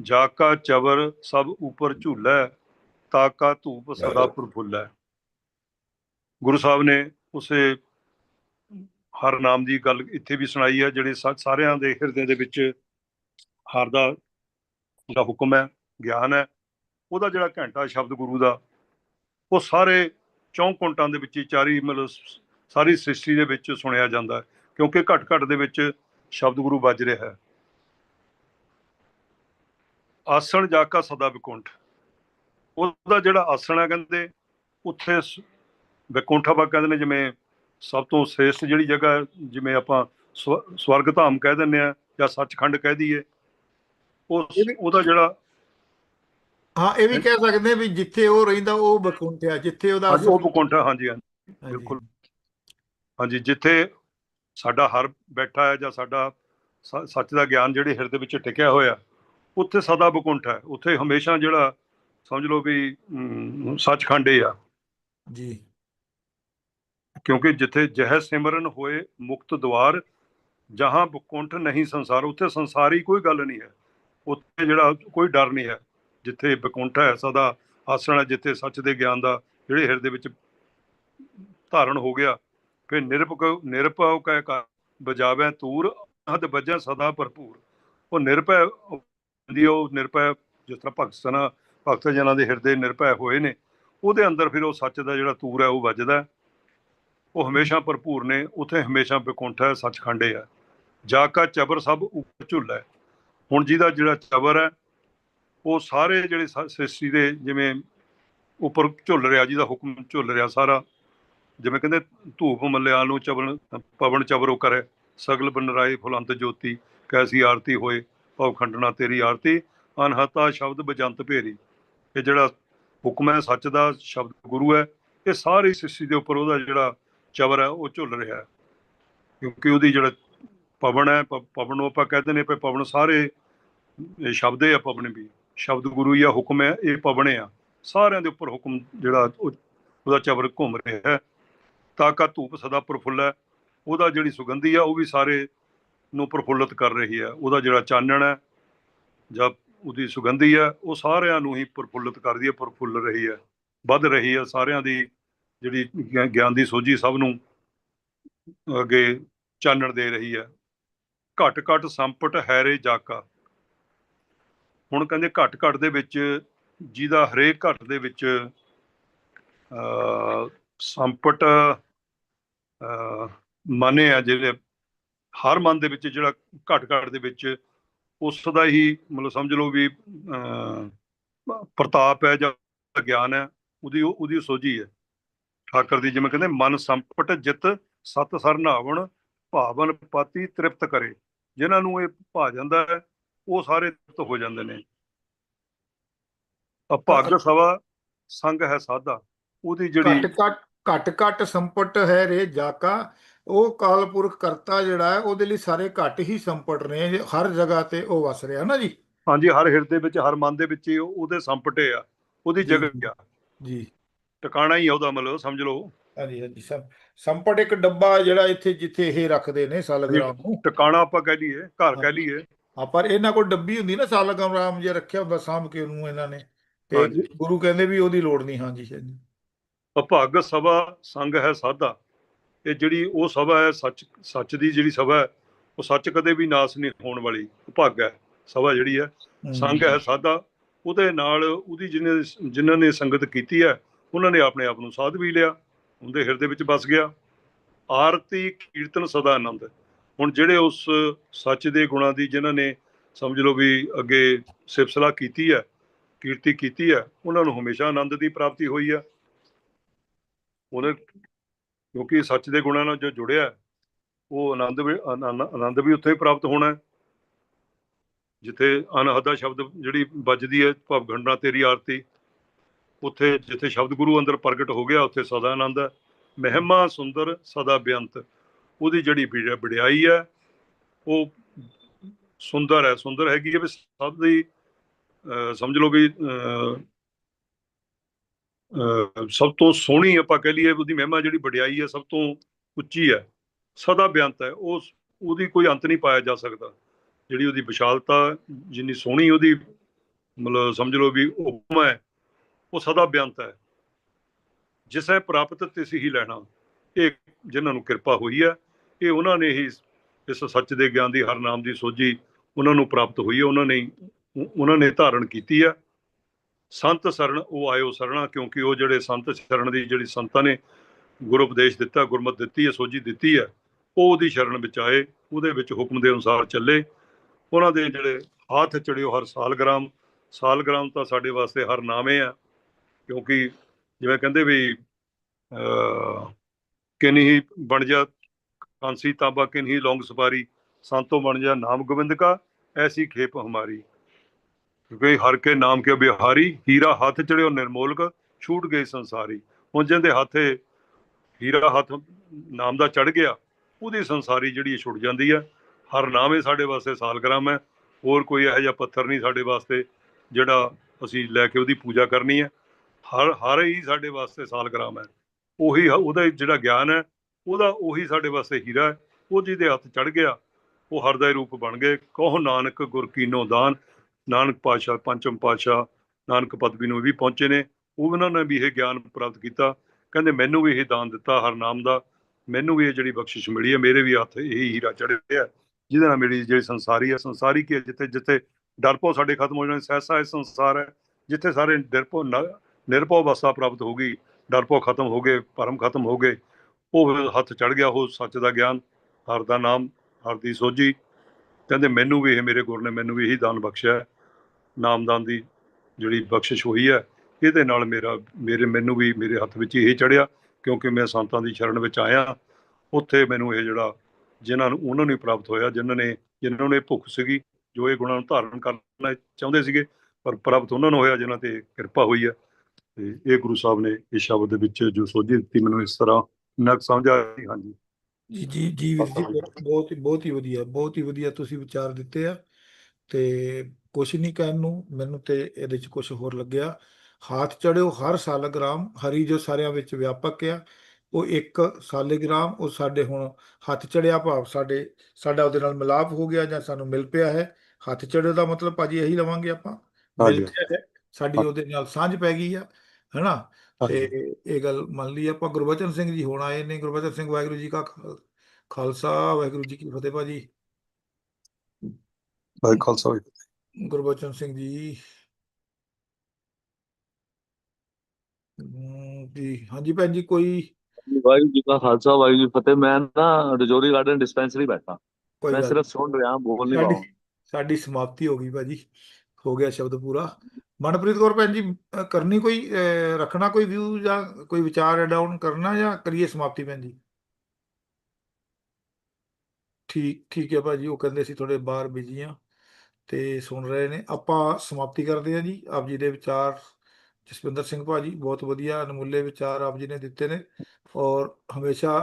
ਜਾਕਾ ਚਵਰ ਸਭ ਉਪਰ ਝੂਲੈ ਤਾਕਾ ਧੂਪ ਸਦਾ ਪ੍ਰਫੁੱਲੈ। ਗੁਰੂ ਸਾਹਿਬ ਨੇ ਉਸੇ ਹਰ ਨਾਮ ਦੀ ਗੱਲ ਇੱਥੇ ਵੀ ਸੁਣਾਈ ਹੈ ਜਿਹੜੇ ਸਾਰਿਆਂ ਦੇ ਹਿਰਦੇ ਦੇ ਵਿੱਚ ਹਰ ਦਾ ਜਿਹੜਾ ਹੁਕਮ ਹੈ ਗਿਆਨ ਹੈ। ਉਹਦਾ ਜਿਹੜਾ ਘੰਟਾ ਸ਼ਬਦ ਗੁਰੂ ਦਾ ਉਹ ਸਾਰੇ ਚੌਂ ਕੁੰਟਾਂ ਦੇ ਵਿੱਚ ਚਾਰੀ ਮਤਲਬ ਸਾਰੀ ਸ੍ਰਿਸ਼ਟੀ ਦੇ ਵਿੱਚ ਸੁਣਿਆ ਜਾਂਦਾ ਹੈ ਕਿਉਂਕਿ ਘਟ ਘਟ ਦੇ ਵਿੱਚ ਸ਼ਬਦ ਗੁਰੂ ਵੱਜ ਰਿਹਾ ਹੈ। ਆਸਣ ਜਾਕਾ ਸਦਾ ਵਿਕੁੰਠ ਉਹਦਾ ਜਿਹੜਾ ਆਸਣ ਹੈ ਕਹਿੰਦੇ ਉੱਥੇ ਵਿਕੁੰਠ ਆਪਾਂ ਕਹਿੰਦੇ ਨੇ ਜਿਵੇਂ ਸਭ ਤੋਂ ਸ੍ਰੇਸ਼ਟ ਜਿਹੜੀ ਜਗ੍ਹਾ ਜਿਵੇਂ ਆਪਾਂ ਸਵ- ਸਵਰਗ ਧਾਮ ਕਹਿ ਦਿੰਦੇ ਆ ਜਾਂ ਸੱਚਖੰਡ ਕਹਿ ਦਈਏ ਉਹ ਉਹਦਾ ਜਿਹੜਾ ਹਾਂ ਇਹ ਵੀ ਕਹਿ ਸਕਦੇ ਵੀ ਜਿੱਥੇ ਉਹ ਰਹਿੰਦਾ ਉਹ ਬਕੁੰਠ ਆ ਜਿੱਥੇ ਉਹਦਾ ਉਹ ਵਿਕੁੰਠ ਹਾਂਜੀ ਹਾਂਜੀ। ਬਿਲਕੁਲ। ਹਾਂਜੀ ਜਿੱਥੇ ਸਾਡਾ ਹਰ ਬੈਠਾ ਹੈ ਜਾਂ ਸਾਡਾ ਸੱਚ ਦਾ ਗਿਆਨ ਜਿਹੜੇ ਹਿਰਦੇ ਵਿੱਚ ਟਿਕਿਆ ਹੋਇਆ ਉੱਥੇ ਸਦਾ ਬਕੁੰਠ ਹੈ। ਉੱਥੇ ਹਮੇਸ਼ਾ ਜਿਹੜਾ ਸਮਝ ਲਓ ਵੀ ਸੱਚਖੰਡ ਆ। ਜੀ। ਕਿਉਂਕਿ ਜਿੱਥੇ ਜਹ ਸਿਮਰਨ ਹੋਏ ਮੁਕਤ ਦਵਾਰ ਜਹਾਂ ਬਕੁੰਠ ਨਹੀਂ ਸੰਸਾਰ ਉੱਥੇ ਸੰਸਾਰੀ ਕੋਈ ਗੱਲ ਨਹੀਂ ਹੈ। ਉੱਥੇ ਜਿਹੜਾ ਕੋਈ ਡਰ ਨਹੀਂ ਹੈ। ਜਿੱਥੇ ਬਕੁੰਠ ਹੈ ਸਦਾ ਆਸਣ ਹੈ ਜਿੱਥੇ ਸੱਚ ਦੇ ਗਿਆਨ ਦਾ ਜਿਹੜੇ ਹਿਰਦੇ ਵਿੱਚ ਧਾਰਨ ਹੋ ਗਿਆ ਫਿਰ ਨਿਰਭਕ ਨਿਰਭਉ ਕਹਿ ਕਰ ਬਜਾਵੇ ਤੂਰ ਹਦ ਵੱਜੈ ਸਦਾ ਭਰਪੂਰ। ਉਹ ਨਿਰਭੈ ਦੀ ਉਹ ਨਿਰਭੈ, ਜਿਸ ਤਰ੍ਹਾਂ ਭਗਤ ਸਨਾ, ਭਗਤ ਜਨਾਂ ਦੇ ਹਿਰਦੇ ਨਿਰਭੈ ਹੋਏ ਨੇ, ਉਹਦੇ ਅੰਦਰ ਫਿਰ ਉਹ ਸੱਚ ਦਾ ਜਿਹੜਾ ਤੂਰ ਹੈ, ਉਹ ਵੱਜਦਾ ਉਹ ਹਮੇਸ਼ਾ ਭਰਪੂਰ ਨੇ, ਉਥੇ ਹਮੇਸ਼ਾ ਵਿਕੁੰਠ ਹੈ, ਸੱਚਖੰਡੇ ਹੈ। ਜਾ ਕਾ ਚਬਰ ਸਭ ਉੱਪਰ ਝੁੱਲਾ ਹੈ। ਹੁਣ ਜਿਹਦਾ ਜਿਹੜਾ ਚਬਰ ਹੈ, ਉਹ ਸਾਰੇ ਜਿਹੜੇ ਸ੍ਰਿਸ਼ਟੀ ਦੇ ਜਿਵੇਂ ਉੱਪਰ ਝੁੱਲ ਰਿਹਾ, ਜਿਹਦਾ ਹੁਕਮ ਝੁੱਲ ਰਿਹਾ ਸਾਰਾ, ਜਿਵੇਂ ਕਹਿੰਦੇ ਧੂਪ ਮੱਲਿਆਲ ਨੂੰ ਚਵਨ ਪਵਨ ਚਬਰੋ ਕਰੇ, ਸਗਲ ਬਨਰਾਏ ਫੁਲੰਤ ਜੋਤੀ, ਕੈਸੀ ਆਰਤੀ ਹੋਏ। ਭਵ ਖੰਡਨਾ ਤੇਰੀ ਆਰਤੀ ਅਨਹਤਾ ਸ਼ਬਦ ਬਜੰਤ ਭੇਰੀ। ਇਹ ਜਿਹੜਾ ਹੁਕਮ ਹੈ, ਸੱਚ ਦਾ ਸ਼ਬਦ ਗੁਰੂ ਹੈ, ਇਹ ਸਾਰੀ ਸ੍ਰਿਸ਼ਟੀ ਦੇ ਉੱਪਰ ਉਹਦਾ ਜਿਹੜਾ ਚਵਰ ਹੈ, ਉਹ ਝੁੱਲ ਰਿਹਾ ਹੈ। ਕਿਉਂਕਿ ਉਹਦੀ ਜਿਹੜਾ ਪਵਨ ਹੈ, ਪ- ਪਵਨ ਨੂੰ ਆਪਾਂ ਕਹਿੰਦੇ ਨੇ ਪਏ ਪਵਨ ਸਾਰੇ ਸ਼ਬਦ ਹੈ ਪਵਨ ਵੀ। ਸ਼ਬਦ ਗੁਰੂ ਜਾਂ ਹੁਕਮ ਹੈ, ਇਹ ਪਵਨੇ ਆ। ਸਾਰਿਆਂ ਦੇ ਉੱਪਰ ਹੁਕਮ ਜਿਹੜਾ ਉਹ- ਉਹਦਾ ਚਵਰ ਘੁੰਮ ਰਿਹਾ ਹੈ। ਤਾਕਾ ਧੂਪ ਸਦਾ ਪ੍ਰਫੁੱਲ ਹੈ। ਉਹਦਾ ਜਿਹੜੀ ਸੁਗੰਧੀ ਆ, ਉਹ ਵੀ ਸਾਰੇ ਨੂੰ ਪ੍ਰਫੁੱਲਤ ਕਰ ਰਹੀ ਹੈ। ਉਹਦਾ ਜਿਹੜਾ ਚਾਨਣ ਹੈ ਜਾਂ ਉਹਦੀ ਸੁਗੰਧੀ ਹੈ, ਉਹ ਸਾਰਿਆਂ ਨੂੰ ਹੀ ਪ੍ਰਫੁੱਲਤ ਕਰਦੀ ਹੈ, ਪ੍ਰਫੁੱਲ ਰਹੀ ਹੈ, ਵੱਧ ਰਹੀ ਹੈ। ਸਾਰਿਆਂ ਦੀ ਜਿਹੜੀ ਗਿਆਨ ਦੀ ਸੋਝੀ ਸਭ ਨੂੰ ਅੱਗੇ ਚਾਨਣ ਦੇ ਰਹੀ ਹੈ। ਘਟ ਘਟ ਸੰਪਟ ਹੈਰੇ ਜਾਕਾ। ਹੁਣ ਕਹਿੰਦੇ ਘਟ ਘਟ ਦੇ ਵਿੱਚ ਜਿਹਦਾ ਹਰੇਕ ਘਟ ਦੇ ਵਿੱਚ ਅ ਸੰਪਟ ਅ ਮਨੇ ਆ ਜਿਹੜੇ ਹਰ ਮਨ ਦੇ ਵਿੱਚ ਜਿਹੜਾ ਘਟ ਘਟ ਦੇ ਵਿੱਚ ਉਸ ਦਾ ਹੀ ਮਤਲਬ ਸਮਝ ਲਓ ਵੀ ਪ੍ਰਤਾਪ ਹੈ ਜਾਂ ਗਿਆਨ ਹੈ ਉਹਦੀ ਉਹਦੀ ਸੋਝੀ ਹੈ। ਠਾਕਰ ਦੀ ਜਿਵੇਂ ਕਹਿੰਦੇ ਮਨ ਸੰਪਟ ਜਿਤ ਸਤ ਸਰ ਨਾਵਣ ਭਾਵਨ ਪਾਤੀ ਤ੍ਰਿਪਤ ਕਰੇ। ਜਿਨ੍ਹਾਂ ਨੂੰ ਇਹ ਭਾ ਜਾਂਦਾ ਹੈ ਉਹ ਸਾਰੇ ਤ੍ਰਿਪਤ ਹੋ ਜਾਂਦੇ ਨੇ। ਅਭਾਗ ਸਵਾ ਸੰਗ ਹੈ ਸਾਧਾ। ਉਹਦੀ ਜਿਹੜੀ ਘਟ ਘਟ ਘਟ ਘਟ ਸੰਪਟ ਹੈ ਰੇ ਜਾਕਾ ਉਹ ਕਾਲਪੁਰਖ ਕਰਤਾ ਜਿਹੜਾ ਹੈ ਉਹਦੇ ਲਈ ਸਾਰੇ ਘਟ ਹੀ ਸੰਪਟ ਨੇ ਹਰ ਜਗ੍ਹਾ ਤੇ ਉਹ ਵਸ ਰਿਹਾ ਨਾ ਜੀ। ਹਾਂਜੀ ਹਰ ਹਿਰਦੇ ਵਿੱਚ ਹਰ ਮਨ ਦੇ ਵਿੱਚ ਹੀ ਉਹ- ਉਹਦੇ ਸੰਪਟੇ ਆ ਉਹਦੀ। ਜਗ੍ਹਾ ਆ। ਜੀ। ਟਿਕਾਣਾ ਹੀ ਆ ਉਹਦਾ ਮਤਲਬ ਸਮਝ ਲਓ। ਹਾਂਜੀ ਹਾਂਜੀ ਸੰ- ਸੰਪਟ ਇੱਕ ਡੱਬਾ ਜਿਹੜਾ ਇੱਥੇ ਜਿੱਥੇ ਇਹ ਰੱਖਦੇ ਨੇ ਸਾਲਗ੍ਰਾਮ ਨੂੰ। ਟਿਕਾਣਾ ਆਪਾਂ ਕਹਿ ਲਈਏ ਘਰ ਕਹਿ। ਲਈਏ ਆ ਪਰ ਇਹਨਾਂ ਕੋਲ ਡੱਬੀ ਹੁੰਦੀ ਨਾ ਸਾਲਗ੍ਰਾਮ ਜੇ ਰੱਖਿਆ ਹੁੰਦਾ ਸਾਂਭ ਕੇ ਉਹਨੂੰ ਇਹਨਾਂ ਨੇ। ਤੇ। ਗੁਰੂ ਕਹਿੰਦੇ ਵੀ ਉਹਦੀ ਲੋੜ ਨਹੀਂ ਹਾਂਜੀ ਹਾਂਜੀ। ਅਭਾਗ ਸਭਾ ਸੰਗ ਹੈ ਸਾਧਾ। ਇਹ ਜਿਹੜੀ ਉਹ ਸਭਾ ਹੈ ਸੱਚ ਸੱਚ ਦੀ ਜਿਹੜੀ ਸਭਾ ਹੈ ਉਹ ਸੱਚ ਕਦੇ ਵੀ ਨਾਸ ਨਹੀਂ ਹੋਣ ਵਾਲੀ ਭਾਗ ਹੈ ਸਭਾ ਜਿਹੜੀ ਹੈ ਸੰਗ ਹੈ ਸਾਧਾ ਉਹਦੇ ਨਾਲ ਉਹਦੀ ਜਿਹਨੇ ਜਿਨ੍ਹਾਂ ਨੇ ਸੰਗਤ ਕੀਤੀ ਹੈ ਉਹਨਾਂ ਨੇ ਆਪਣੇ ਆਪ ਨੂੰ ਸਾਧ ਵੀ ਲਿਆ ਉਹਦੇ ਹਿਰਦੇ ਵਿੱਚ ਵਸ ਗਿਆ। ਆਰਤੀ ਕੀਰਤਨ ਸਦਾ ਆਨੰਦ। ਹੁਣ ਜਿਹੜੇ ਉਸ ਸੱਚ ਦੇ ਗੁਣਾਂ ਦੀ ਜਿਨ੍ਹਾਂ ਨੇ ਸਮਝ ਲਓ ਵੀ ਅੱਗੇ ਸਿਫਤਸਲਾ ਕੀਤੀ ਹੈ ਕੀਰਤੀ ਕੀਤੀ ਹੈ ਉਹਨਾਂ ਨੂੰ ਹਮੇਸ਼ਾ ਆਨੰਦ ਦੀ ਪ੍ਰਾਪਤੀ ਹੋਈ ਹੈ। ਉਹਨੇ ਕਿਉਂਕਿ ਸੱਚ ਦੇ ਗੁਣਾਂ ਨਾਲ ਜੋ ਜੁੜਿਆ, ਉਹ ਆਨੰਦ ਵੀ ਆਨੰਦ ਵੀ ਉੱਥੇ ਹੀ ਪ੍ਰਾਪਤ ਹੋਣਾ ਜਿੱਥੇ ਅਨਹਦਾ ਸ਼ਬਦ ਜਿਹੜੀ ਵੱਜਦੀ ਹੈ ਭਵਗੰਡਾ ਤੇਰੀ ਆਰਤੀ, ਉੱਥੇ ਜਿੱਥੇ ਸ਼ਬਦ ਗੁਰੂ ਅੰਦਰ ਪ੍ਰਗਟ ਹੋ ਗਿਆ, ਉੱਥੇ ਸਦਾ ਆਨੰਦ ਹੈ। ਮਹਿਮਾ ਸੁੰਦਰ ਸਦਾ ਬੇਅੰਤ। ਉਹਦੀ ਜਿਹੜੀ ਵਿੜ- ਵਡਿਆਈ ਹੈ, ਉਹ ਸੁੰਦਰ ਹੈ। ਸੁੰਦਰ ਹੈਗੀ ਹੈ ਵੀ ਸਭ ਦੀ ਸਮਝ ਲਓ ਵੀ ਸਭ ਤੋਂ ਸੋਹਣੀ ਆਪਾਂ ਕਹਿ ਲਈਏ ਉਹਦੀ ਮਹਿਮਾ ਜਿਹੜੀ ਵਡਿਆਈ ਹੈ, ਸਭ ਤੋਂ ਉੱਚੀ ਹੈ, ਸਦਾ ਬੇਅੰਤ ਹੈ ਉਸ ਉਹਦੀ ਕੋਈ ਅੰਤ ਨਹੀਂ ਪਾਇਆ ਜਾ ਸਕਦਾ। ਜਿਹੜੀ ਉਹਦੀ ਵਿਸ਼ਾਲਤਾ, ਜਿੰਨੀ ਸੋਹਣੀ ਉਹਦੀ ਮਤਲਬ ਸਮਝ ਲਓ ਵੀ ਉਪਮਾ ਹੈ, ਉਹ ਸਦਾ ਬੇਅੰਤ ਹੈ। ਜਿਸੈ ਪ੍ਰਾਪਤ ਤਿਸ ਹੀ ਲੈਣਾ, ਇਹ ਜਿਨ੍ਹਾਂ ਨੂੰ ਕਿਰਪਾ ਹੋਈ ਹੈ, ਇਹ ਉਹਨਾਂ ਨੇ ਹੀ ਇਸ ਸੱਚ ਦੇ ਗਿਆਨ ਦੀ, ਹਰ ਨਾਮ ਦੀ ਸੋਝੀ ਉਹਨਾਂ ਨੂੰ ਪ੍ਰਾਪਤ ਹੋਈ ਹੈ, ਉਹਨਾਂ ਨੇ ਉਹਨਾਂ ਨੇ ਧਾਰਨ ਕੀਤੀ ਹੈ। ਸੰਤ ਸਰਣ ਉਹ ਆਇਓ ਸਰਣਾ, ਕਿਉਂਕਿ ਉਹ ਜਿਹੜੇ ਸੰਤ ਸ਼ਰਨ ਦੀ ਜਿਹੜੀ ਸੰਤਾਂ ਨੇ, ਗੁਰੂ ਉਪਦੇਸ਼ ਦਿੱਤਾ, ਗੁਰਮਤ ਦਿੱਤੀ ਹੈ, ਸੋਝੀ ਦਿੱਤੀ ਹੈ, ਉਹ ਉਹਦੀ ਸ਼ਰਨ ਵਿੱਚ ਆਏ, ਉਹਦੇ ਵਿੱਚ ਹੁਕਮ ਦੇ ਅਨੁਸਾਰ ਚੱਲੇ। ਉਹਨਾਂ ਦੇ ਜਿਹੜੇ ਹੱਥ ਚੜਿਓ ਹਰ ਸਾਲਗ੍ਰਾਮ ਸਾਲਗ੍ਰਾਮ ਤਾਂ ਸਾਡੇ ਵਾਸਤੇ ਹਰ ਨਾਮੇ ਆ, ਕਿਉਂਕਿ ਜਿਵੇਂ ਕਹਿੰਦੇ ਵੀ, ਅਹ ਕਿਨਹੀ ਬਣ ਜਾ ਕਾਂਸੀ, ਤਾਂਬਾ ਕਿਨਹੀ ਲੌਂਗ ਸਪਾਰੀ ਸੰਤੋ ਬਣ ਜਾ ਨਾਮ ਗੋਬਿੰਦ ਕਾ, ਐਸੀ ਖੇਪ ਹਮਾਰੀ। ਕਿਉਂਕਿ ਹਰ ਕੇ ਨਾਮ ਕੇ ਬਿਹਾਰੀ, ਹੀਰਾ ਹੱਥ ਚੜਿਓ ਨਿਰਮੋਲਕ, ਛੂਟ ਗਏ ਸੰਸਾਰੀ। ਹੁਣ ਜਿਹਦੇ ਹੱਥੇ ਹੀਰਾ ਹੱਥ ਨਾਮ ਦਾ ਚੜ ਗਿਆ, ਉਹਦੀ ਸੰਸਾਰੀ ਜਿਹੜੀ ਛੁੱਟ ਜਾਂਦੀ ਹੈ ਹਰ ਨਾਮ ਹੀ ਸਾਡੇ ਵਾਸਤੇ ਸਾਲਗ੍ਰਾਮ ਹੈ। ਹੋਰ ਕੋਈ ਇਹੋ ਜਿਹਾ ਪੱਥਰ ਨਹੀਂ ਸਾਡੇ ਵਾਸਤੇ ਜਿਹੜਾ ਅਸੀਂ ਲੈ ਕੇ ਉਹਦੀ ਪੂਜਾ ਕਰਨੀ ਹੈ। ਹਰ ਹਰ ਹੀ ਸਾਡੇ ਵਾਸਤੇ ਸਾਲਗ੍ਰਾਮ ਹੈ। ਉਹੀ ਹ- ਉਹਦਾ ਜਿਹੜਾ ਗਿਆਨ ਹੈ, ਉਹਦਾ ਉਹੀ ਸਾਡੇ ਵਾਸਤੇ ਹੀਰਾ ਹੈ। ਉਹ ਜਿਹਦੇ ਹੱਥ ਚੜ ਗਿਆ, ਉਹ ਹਰ ਦਾ ਰੂਪ ਬਣ ਗਏ। ਕਹੋ ਨਾਨਕ ਗੁਰ ਕੀਨੋ ਦਾਨ। ਨਾਨਕ ਪਾਤਸ਼ਾਹ, ਪੰਚਮ ਪਾਤਸ਼ਾਹ, ਨਾਨਕ ਪਦਵੀ ਨੂੰ ਵੀ ਪਹੁੰਚੇ ਨੇ। ਉਹ ਉਹਨਾਂ ਨੇ ਵੀ ਇਹ ਗਿਆਨ ਪ੍ਰਾਪਤ ਕੀਤਾ। ਕਹਿੰਦੇ, ਮੈਨੂੰ ਵੀ ਇਹ ਦਾਨ ਦਿੱਤਾ ਹਰ ਨਾਮ ਦਾ। ਮੈਨੂੰ ਵੀ ਇਹ ਜਿਹੜੀ ਬਖਸ਼ਿਸ਼ ਮਿਲੀ ਹੈ, ਮੇਰੇ ਵੀ ਹੱਥ ਇਹ ਹੀਰਾ ਚੜਿਆ ਜਿਹਦੇ ਨਾਲ ਮੇਰੀ ਜਿਹੜੀ ਸੰਸਾਰੀ ਹੈ, ਸੰਸਾਰੀ ਕੀ ਹੈ? ਜਿੱਥੇ ਜਿੱਥੇ ਡਰਪੋ ਸਾਡੇ ਖਤਮ ਹੋ ਜਾਣੇ, ਸਹਿਸਾ ਇਹ ਸੰਸਾਰ ਹੈ, ਜਿੱਥੇ ਸਾਰੇ ਨਿਰਭਉ ਨ- ਨਿਰਭਉ ਅਵਸਥਾ ਪ੍ਰਾਪਤ ਹੋ ਗਈ ਡਰਪੋ ਖਤਮ ਹੋ ਗਏ, ਭਰਮ ਖਤਮ ਹੋ ਗਏ। ਉਹ ਹੱਥ ਚੜ ਗਿਆ ਉਹ ਸੱਚ ਦਾ ਗਿਆਨ, ਹਰ ਦਾ ਨਾਮ, ਹਰ ਦੀ ਸੋਝੀ। ਕਹਿੰਦੇ ਮੈਨੂੰ ਵੀ ਇਹ ਮੇਰੇ ਗੁਰ ਨੇ ਮੈਨੂੰ ਵੀ ਇਹੀ ਦਾਨ ਬਖਸ਼ਿਆ ਨਾਮਦਾਨ ਦੀ ਜਿਹੜੀ ਬਖਸ਼ਿਸ਼ ਹੋਈ ਹੈ, ਇਹਦੇ ਨਾਲ ਮੇਰਾ, ਮੇਰੇ, ਮੈਨੂੰ ਵੀ ਮੇਰੇ ਹੱਥ ਵਿੱਚ ਇਹ ਚੜਿਆ, ਕਿਉਂਕਿ ਮੈਂ ਸੰਤਾਂ ਦੀ ਸ਼ਰਨ ਵਿੱਚ ਆਇਆ। ਉੱਥੇ ਮੈਨੂੰ ਇਹ ਜਿਹੜਾ, ਜਿਨ੍ਹਾਂ ਨੂੰ, ਉਹਨਾਂ ਨੂੰ ਹੀ ਪ੍ਰਾਪਤ ਹੋਇਆ, ਜਿਨ੍ਹਾਂ ਨੇ, ਜਿਨ੍ਹਾਂ ਨੂੰ ਇਹ ਭੁੱਖ ਸੀਗੀ, ਜੋ ਇਹ ਗੁਣਾਂ ਨੂੰ ਧਾਰਨ ਕਰਨਾ ਚਾਹੁੰਦੇ ਸੀਗੇ, ਪਰ ਪ੍ਰਾਪਤ ਉਹਨਾਂ ਨੂੰ ਹੋਇਆ, ਜਿਨ੍ਹਾਂ ਤੇ ਕਿਰਪਾ ਹੋਈ ਹੈ। ਤੇ ਇਹ ਗੁਰੂ ਸਾਹਿਬ ਨੇ ਇਸ ਸ਼ਬਦ ਦੇ ਵਿੱਚ ਜੋ ਸੋਝੀ ਦਿੱਤੀ, ਮੈਨੂੰ ਇਸ ਤਰ੍ਹਾਂ ਨਕ ਸਮਝ ਆਈ ਹਾਂਜੀ। ਜੀ ਜੀ ਜੀ ਵੀਰ ਜੀ ਬਹੁਤ- ਹੀ ਬਹੁਤ ਹੀ ਵਧੀਆ ਬਹੁਤ ਹੀ ਵਧੀਆ ਤੁਸੀਂ ਵਿਚਾਰ ਦਿੱਤੇ ਆ ਤੇ ਕੁਛ ਨਹੀਂ ਕਹਿਣ ਨੂੰ ਮੈਨੂੰ ਤੇ ਇਹਦੇ ਚ ਕੁਝ ਹੋਰ ਲੱਗਿਆ। ਹਾਥ ਚੜਿਓ ਹਰ ਸਾਲਗ੍ਰਾਮ ਹਰੀ ਜੋ ਸਾਰਿਆਂ ਵਿੱਚ ਵਿਆਪਕ ਆ ਉਹ ਇੱਕ ਸਾਲਗ੍ਰਾਮ ਉਹ ਸਾਡੇ ਹੁਣ ਹੱਥ ਚੜਿਆ ਭਾਵ ਸਾਡੇ ਸਾਡਾ ਉਹਦੇ ਨਾਲ ਮਿਲਾਪ ਹੋ ਗਿਆ ਜਾਂ ਸਾਨੂੰ ਮਿਲ ਪਿਆ ਹੈ। ਹੱਥ ਚੜਿਓ ਦਾ ਮਤਲਬ ਭਾਜੀ ਇਹੀ ਲਵਾਂਗੇ ਆਪਾਂ ਮਿਲ। ਪਿਆ ਹੈ ਸਾਡੀ ਉਹਦੇ ਨਾਲ ਸਾਂਝ ਪੈ ਗਈ ਆ ਹੈਨਾ? ਤੇ ਇਹ ਗੱਲ ਮੰਨ ਲਈ ਆਪਾਂ ਗੁਰਬਚਨ ਸਿੰਘ ਜੀ ਹੁਣ ਆਏ ਨੇ ਗੁਰਬਚਨ ਸਿੰਘ ਵਾਹਿਗੁਰੂ ਜੀ ਕਾ ਖਾਲ- ਖਾਲਸਾ ਵਾਹਿਗੁਰੂ ਜੀ ਕੀ ਫਤਿਹ ਭਾਜੀ। ਭਾਈ ਖਾਲਸਾ ਵਾਹਿਗੁਰੂ। ਗੁਰਬਚਨ ਸਿੰਘ ਜੀ। ਜੀ ਹਾਂਜੀ ਭੈਣ ਜੀ ਕੋਈ ਵਾਹਿਗੁਰੂ ਜੀ ਕਾ ਖਾਲਸਾ ਵਾਹਿਗੁਰੂ ਜੀ ਫਤਿਹ। ਮੈਂ ਨਾ ਰਜੌਰੀ ਗਾਰਡਨ ਡਿਸਪੈਂਸਰੀ ਬੈਠਾ। ਮੈਂ ਸਿਰਫ ਸੁਣ ਰਿਹਾ ਬੋਲ ਨਹੀਂ ਸਾਡੀ ਰਹਾ ਸਾਡੀ ਸਮਾਪਤੀ ਹੋ ਗਈ ਭਾਜੀ। ਹੋ ਗਿਆ ਸ਼ਬਦ ਪੂਰਾ। ਮਨਪ੍ਰੀਤ ਕੌਰ ਭੈਣ ਜੀ ਕਰਨੀ ਕੋਈ ਰੱਖਣਾ ਕੋਈ ਵਿਊ ਜਾਂ ਕੋਈ ਵਿਚਾਰ ਐਡ ਆਨ ਕਰਨਾ ਜਾਂ ਕਰੀਏ ਸਮਾਪਤੀ ਭੈਣ ਜੀ? ਠੀਕ ਠੀਕ ਹੈ ਭਾਜੀ, ਉਹ ਕਹਿੰਦੇ ਸੀ ਥੋੜੇ ਬਾਹਰ ਬਿਜ਼ੀ ਆ ਤੇ ਸੁਣ ਰਹੇ ਨੇ। ਆਪਾਂ ਸਮਾਪਤੀ ਕਰਦੇ ਹਾਂ ਜੀ, ਆਪ ਜੀ ਦੇ ਵਿਚਾਰ, ਜਸਵਿੰਦਰ ਸਿੰਘ ਭਾਜੀ, ਬਹੁਤ ਵਧੀਆ ਅਨਮੁੱਲੇ ਵਿਚਾਰ ਆਪ ਜੀ ਨੇ ਦਿੱਤੇ ਨੇ ਔਰ ਹਮੇਸ਼ਾ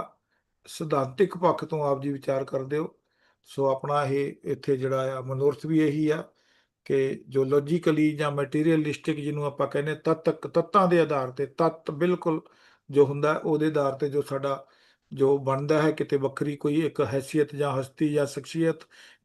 ਸਿਧਾਂਤਿਕ ਪੱਖ ਤੋਂ ਆਪ ਜੀ ਵਿਚਾਰ ਕਰਦੇ ਹੋ। ਸੋ ਆਪਣਾ ਇਹ ਇੱਥੇ ਜਿਹੜਾ ਆ, ਮਨੋਰਥ ਵੀ ਇਹੀ ਆ ਕਿ ਜੋ ਲੌਜੀਕਲੀ ਜਾਂ ਮਟੀਰੀਅਲਿਸਟਿਕ ਜਿਹਨੂੰ ਆਪਾਂ ਕਹਿੰਦੇ ਤੱਤਕ ਤੱਤਾਂ ਦੇ ਆਧਾਰ ਤੇ ਤੱਤ ਬਿਲਕੁਲ ਜੋ ਹੁੰਦਾ ਉਹਦੇ ਆਧਾਰ ਤੇ ਜੋ ਸਾਡਾ ਜੋ ਬਣਦਾ ਹੈ ਕਿਤੇ ਵੱਖਰੀ ਕੋਈ ਇੱਕ ਹੈਸੀਅਤ ਜਾਂ ਹਸਤੀ ਜਾਂ ਸ਼ਖਸੀਅਤ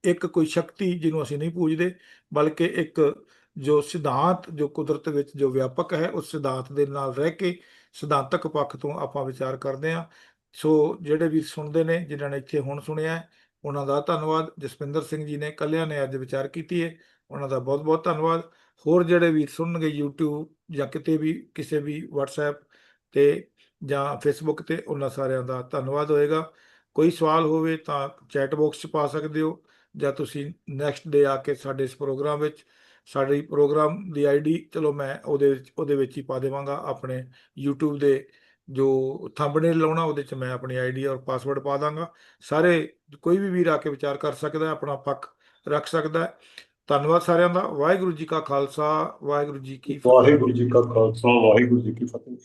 ਇੱਕ ਕੋਈ ਸ਼ਕਤੀ ਜਿਹਨੂੰ ਅਸੀਂ ਨਹੀਂ ਪੂਜਦੇ ਬਲਕਿ ਇੱਕ ਜੋ ਸਿਧਾਂਤ ਜੋ ਕੁਦਰਤ ਵਿੱਚ ਜੋ ਵਿਆਪਕ ਹੈ ਉਸ ਸਿਧਾਂਤ ਦੇ ਨਾਲ ਰਹਿ ਕੇ ਸਿਧਾਂਤਕ ਪੱਖ ਤੋਂ ਆਪਾਂ ਵਿਚਾਰ ਕਰਦੇ ਹਾਂ। ਸੋ ਜਿਹੜੇ ਵੀ ਸੁਣਦੇ ਨੇ ਜਿਨ੍ਹਾਂ ਨੇ ਇੱਥੇ ਹੁਣ ਸੁਣਿਆ ਹੈ, ਉਹਨਾਂ ਦਾ ਧੰਨਵਾਦ। ਜਸਪਿੰਦਰ ਸਿੰਘ ਜੀ ਨੇ ਕੱਲਿਆਂ ਨੇ ਅੱਜ ਵਿਚਾਰ ਕੀਤੀ ਹੈ। ਉਹਨਾਂ ਦਾ ਬਹੁਤ ਬਹੁਤ ਧੰਨਵਾਦ। ਹੋਰ ਜਿਹੜੇ ਵੀ ਸੁਣਨਗੇ YouTube ਜਾਂ ਕਿਤੇ ਵੀ, ਕਿਸੇ ਵੀ WhatsApp ਤੇ ਜਾਂ Facebook ਤੇ, ਉਹਨਾਂ ਸਾਰਿਆਂ ਦਾ ਧੰਨਵਾਦ ਹੋਏਗਾ। ਕੋਈ ਸਵਾਲ ਹੋਵੇ ਤਾਂ ਚੈਟ ਬਾਕਸ 'ਚ ਪਾ ਸਕਦੇ ਹੋ ਜਾਂ ਤੁਸੀਂ ਨੈਕਸਟ ਡੇ ਆ ਕੇ ਸਾਡੇ ਇਸ ਪ੍ਰੋਗਰਾਮ ਵਿੱਚ, ਸਾਡੀ ਪ੍ਰੋਗਰਾਮ ਦੀ ਆਈਡੀ ਚਲੋ ਮੈਂ ਉਹਦੇ ਵਿੱਚ ਉਹਦੇ ਵਿੱਚ ਹੀ ਪਾ ਦੇਵਾਂਗਾ ਆਪਣੇ YouTube ਦੇ ਜੋ ਥੰਬਨੇਲ ਲਾਉਣਾ, ਉਹਦੇ 'ਚ ਮੈਂ ਆਪਣੀ ਆਈਡੀ ਔਰ ਪਾਸਵਰਡ ਪਾ ਦਾਂਗਾ। ਸਾਰੇ ਕੋਈ ਵੀ ਵੀਰ ਆ ਕੇ ਵਿਚਾਰ ਕਰ ਸਕਦਾ, ਆਪਣਾ ਪੱਖ ਰੱਖ ਸਕਦਾ। ਧੰਨਵਾਦ ਸਾਰਿਆਂ ਦਾ। ਵਾਹਿਗੁਰੂ ਜੀ ਕਾ ਖਾਲਸਾ, ਵਾਹਿਗੁਰੂ ਜੀ ਕੀ ਫਤਿਹ। ਵਾਹਿਗੁਰੂ ਜੀ ਕਾ ਖਾਲਸਾ, ਵਾਹਿਗੁਰੂ ਜੀ ਕੀ ਫਤਿਹ।